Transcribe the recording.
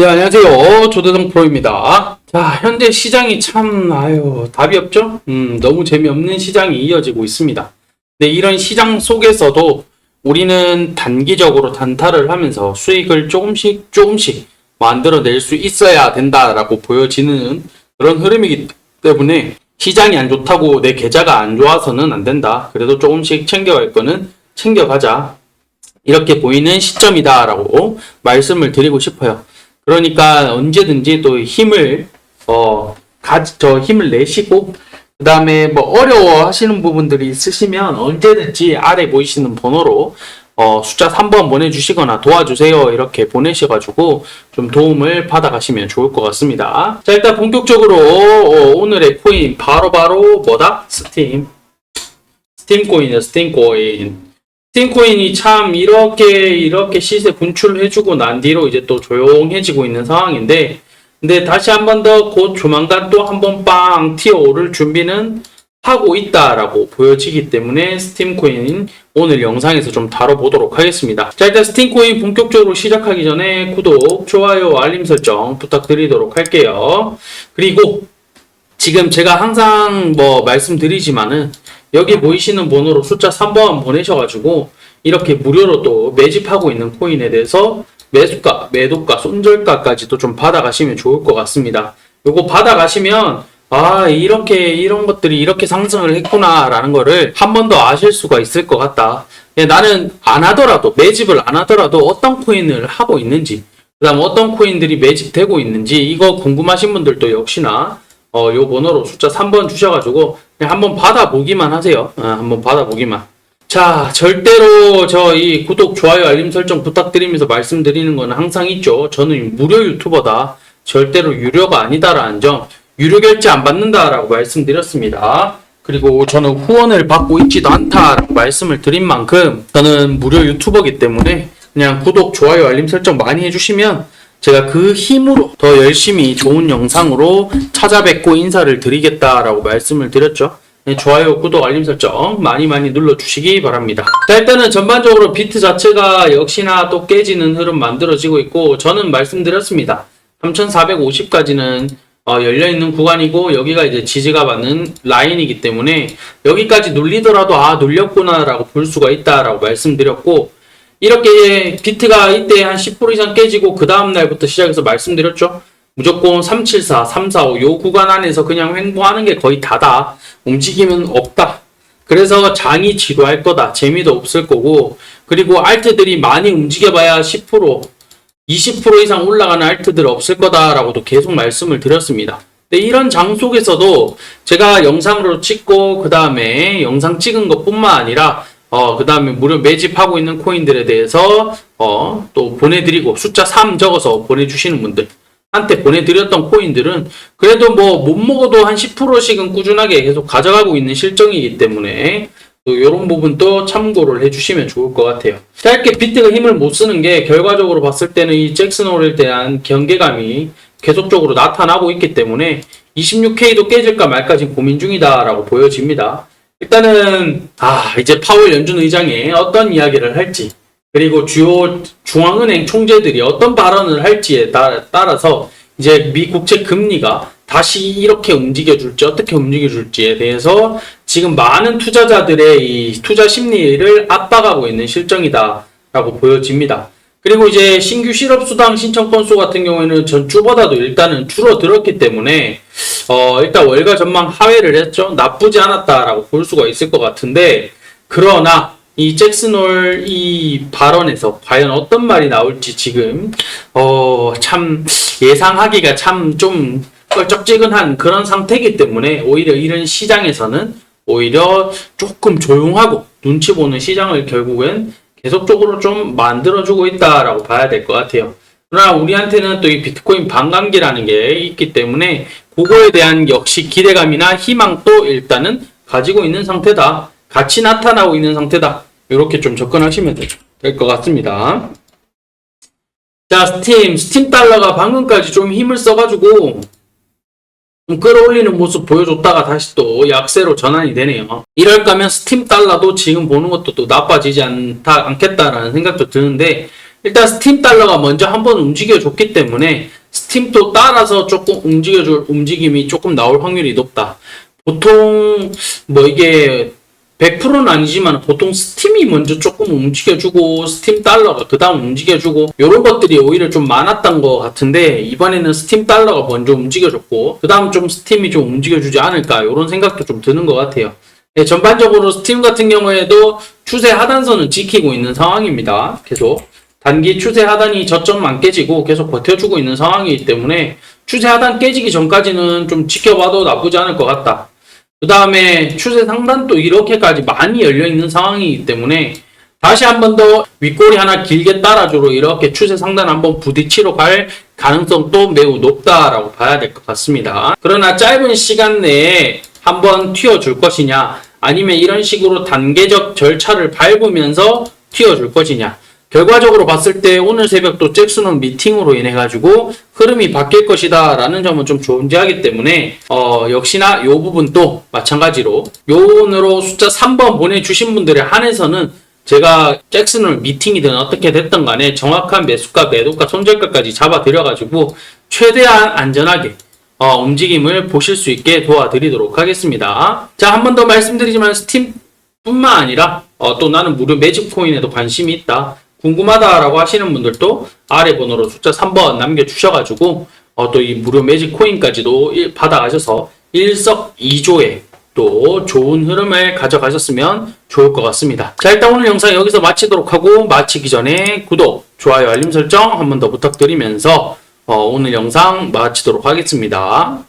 네, 안녕하세요. 조대성 프로입니다. 자, 현재 시장이 참, 아유, 답이 없죠? 음, 너무 재미없는 시장이 이어지고 있습니다. 네, 이런 시장 속에서도 우리는 단기적으로 단타를 하면서 수익을 조금씩 조금씩 만들어낼 수 있어야 된다라고 보여지는 그런 흐름이기 때문에 시장이 안 좋다고 내 계좌가 안 좋아서는 안 된다. 그래도 조금씩 챙겨갈 거는 챙겨가자. 이렇게 보이는 시점이다라고 말씀을 드리고 싶어요. 그러니까 언제든지 또 힘을 어, 가지, 저 힘을 내시고 그 다음에 뭐 어려워 하시는 부분들이 있으시면 언제든지 아래 보이시는 번호로 어, 숫자 3번 보내주시거나 도와주세요 이렇게 보내셔가지고 좀 도움을 받아가시면 좋을 것 같습니다. 자 일단 본격적으로 어, 오늘의 코인 바로바로 뭐다? 스팀 스팀 코인이요 스팀 코인 스팀 코인이 참 이렇게 이렇게 시세 분출해주고 난 뒤로 이제 또 조용해지고 있는 상황인데 근데 다시 한 번 더 곧 조만간 또 한 번 빵 튀어 오를 준비는 하고 있다라고 보여지기 때문에 스팀 코인 오늘 영상에서 좀 다뤄보도록 하겠습니다. 자 일단 스팀 코인 본격적으로 시작하기 전에 구독, 좋아요, 알림 설정 부탁드리도록 할게요. 그리고 지금 제가 항상 뭐 말씀드리지만은 여기 보이시는 번호로 숫자 3번 보내셔가지고 이렇게 무료로 또 매집하고 있는 코인에 대해서 매수가, 매도가, 손절가까지도 좀 받아가시면 좋을 것 같습니다. 요거 받아가시면 아 이렇게 이런 것들이 이렇게 상승을 했구나라는 거를 한 번 더 아실 수가 있을 것 같다. 예, 나는 안 하더라도 매집을 안 하더라도 어떤 코인을 하고 있는지 그다음 어떤 코인들이 매집되고 있는지 이거 궁금하신 분들도 역시나 어, 요 번호로 숫자 3번 주셔가지고 한번 받아보기만 하세요. 어, 한번 받아보기만. 자, 절대로 저 이 구독, 좋아요, 알림 설정 부탁드리면서 말씀드리는 건 항상 있죠. 저는 무료 유튜버다. 절대로 유료가 아니다라는 점, 유료 결제 안 받는다라고 말씀드렸습니다. 그리고 저는 후원을 받고 있지도 않다라고 말씀을 드린 만큼 저는 무료 유튜버기 때문에 그냥 구독, 좋아요, 알림 설정 많이 해주시면 제가 그 힘으로 더 열심히 좋은 영상으로 찾아뵙고 인사를 드리겠다라고 말씀을 드렸죠. 네, 좋아요, 구독, 알림 설정 많이 많이 눌러주시기 바랍니다. 자, 일단은 전반적으로 비트 자체가 역시나 또 깨지는 흐름 만들어지고 있고 저는 말씀드렸습니다. 3450까지는 어, 열려있는 구간이고 여기가 이제 지지가 받는 라인이기 때문에 여기까지 눌리더라도 아 눌렸구나 라고 볼 수가 있다 라고 말씀드렸고 이렇게 비트가 이때 한 10% 이상 깨지고 그 다음 날부터 시작해서 말씀드렸죠. 무조건 374, 345, 요 구간 안에서 그냥 횡보하는 게 거의 다다. 움직임은 없다. 그래서 장이 지루할 거다. 재미도 없을 거고. 그리고 알트들이 많이 움직여봐야 10%, 20% 이상 올라가는 알트들 없을 거다라고도 계속 말씀을 드렸습니다. 근데 이런 장 속에서도 제가 영상으로 찍고 그 다음에 영상 찍은 것뿐만 아니라 어, 그 다음에 무료 매집하고 있는 코인들에 대해서, 어, 또 보내드리고, 숫자 3 적어서 보내주시는 분들, 한테 보내드렸던 코인들은, 그래도 뭐, 못 먹어도 한 10%씩은 꾸준하게 계속 가져가고 있는 실정이기 때문에, 또 이런 부분도 참고를 해주시면 좋을 것 같아요. 짧게 비트가 힘을 못 쓰는 게, 결과적으로 봤을 때는 이 잭슨홀에 대한 경계감이 계속적으로 나타나고 있기 때문에, 26K도 깨질까 말까 지금 고민 중이다라고 보여집니다. 일단은 아 이제 파월 연준 의장이 어떤 이야기를 할지 그리고 주요 중앙은행 총재들이 어떤 발언을 할지에 따, 따라서 이제 미 국채 금리가 다시 이렇게 움직여줄지 어떻게 움직여줄지에 대해서 지금 많은 투자자들의 이 투자 심리를 압박하고 있는 실정이다라고 보여집니다. 그리고 이제 신규 실업수당 신청 건수 같은 경우에는 전주보다도 일단은 줄어들었기 때문에 어 일단 월가 전망 하회를 했죠. 나쁘지 않았다라고 볼 수가 있을 것 같은데 그러나 이 잭슨홀 이 발언에서 과연 어떤 말이 나올지 지금 어 참 예상하기가 참 좀 껄쩍지근한 그런 상태이기 때문에 오히려 이런 시장에서는 오히려 조금 조용하고 눈치 보는 시장을 결국엔 계속적으로 좀 만들어주고 있다라고 봐야 될 것 같아요. 그러나 우리한테는 또 이 비트코인 반감기라는 게 있기 때문에 그거에 대한 역시 기대감이나 희망도 일단은 가지고 있는 상태다. 같이 나타나고 있는 상태다. 이렇게 좀 접근하시면 될 것 같습니다. 자, 스팀. 스팀 달러가 방금까지 좀 힘을 써가지고 좀 끌어올리는 모습 보여줬다가 다시 또 약세로 전환이 되네요. 이럴 거면 스팀 달러도 지금 보는 것도 또 나빠지지 않다, 않겠다라는 생각도 드는데 일단 스팀 달러가 먼저 한번 움직여줬기 때문에 스팀도 따라서 조금 움직여줄 움직임이 조금 나올 확률이 높다. 보통 뭐 이게 100%는 아니지만 보통 스팀이 먼저 조금 움직여주고 스팀 달러가 그 다음 움직여주고 이런 것들이 오히려 좀 많았던 것 같은데 이번에는 스팀 달러가 먼저 움직여줬고 그 다음 좀 스팀이 좀 움직여주지 않을까 이런 생각도 좀 드는 것 같아요. 네, 전반적으로 스팀 같은 경우에도 추세 하단선은 지키고 있는 상황입니다. 계속 단기 추세 하단이 저점만 깨지고 계속 버텨주고 있는 상황이기 때문에 추세 하단 깨지기 전까지는 좀 지켜봐도 나쁘지 않을 것 같다. 그 다음에 추세 상단도 이렇게까지 많이 열려 있는 상황이기 때문에 다시 한 번 더 윗꼬리 하나 길게 따라주로 이렇게 추세 상단 한번 부딪히러 갈 가능성도 매우 높다라고 봐야 될 것 같습니다. 그러나 짧은 시간 내에 한번 튀어줄 것이냐 아니면 이런 식으로 단계적 절차를 밟으면서 튀어줄 것이냐 결과적으로 봤을 때 오늘 새벽 또 잭슨은 미팅으로 인해 가지고 흐름이 바뀔 것이다 라는 점은 좀 존재하기 때문에 어 역시나 요 부분 도 마찬가지로 요원으로 숫자 3번 보내주신 분들에 한해서는 제가 잭슨을 미팅이든 어떻게 됐든 간에 정확한 매수가 매도가 손절가까지 잡아드려 가지고 최대한 안전하게 어, 움직임을 보실 수 있게 도와드리도록 하겠습니다. 자, 한 번 더 말씀드리지만 스팀뿐만 아니라 어, 또 나는 무료 매직 코인에도 관심이 있다. 궁금하다라고 하시는 분들도 아래 번호로 숫자 3번 남겨주셔가지고 어, 또 이 무료 매직 코인까지도 일- 받아가셔서 일석이조의 또 좋은 흐름을 가져가셨으면 좋을 것 같습니다. 자, 일단 오늘 영상 여기서 마치도록 하고 마치기 전에 구독, 좋아요, 알림 설정 한 번 더 부탁드리면서 어, 오늘 영상 마치도록 하겠습니다.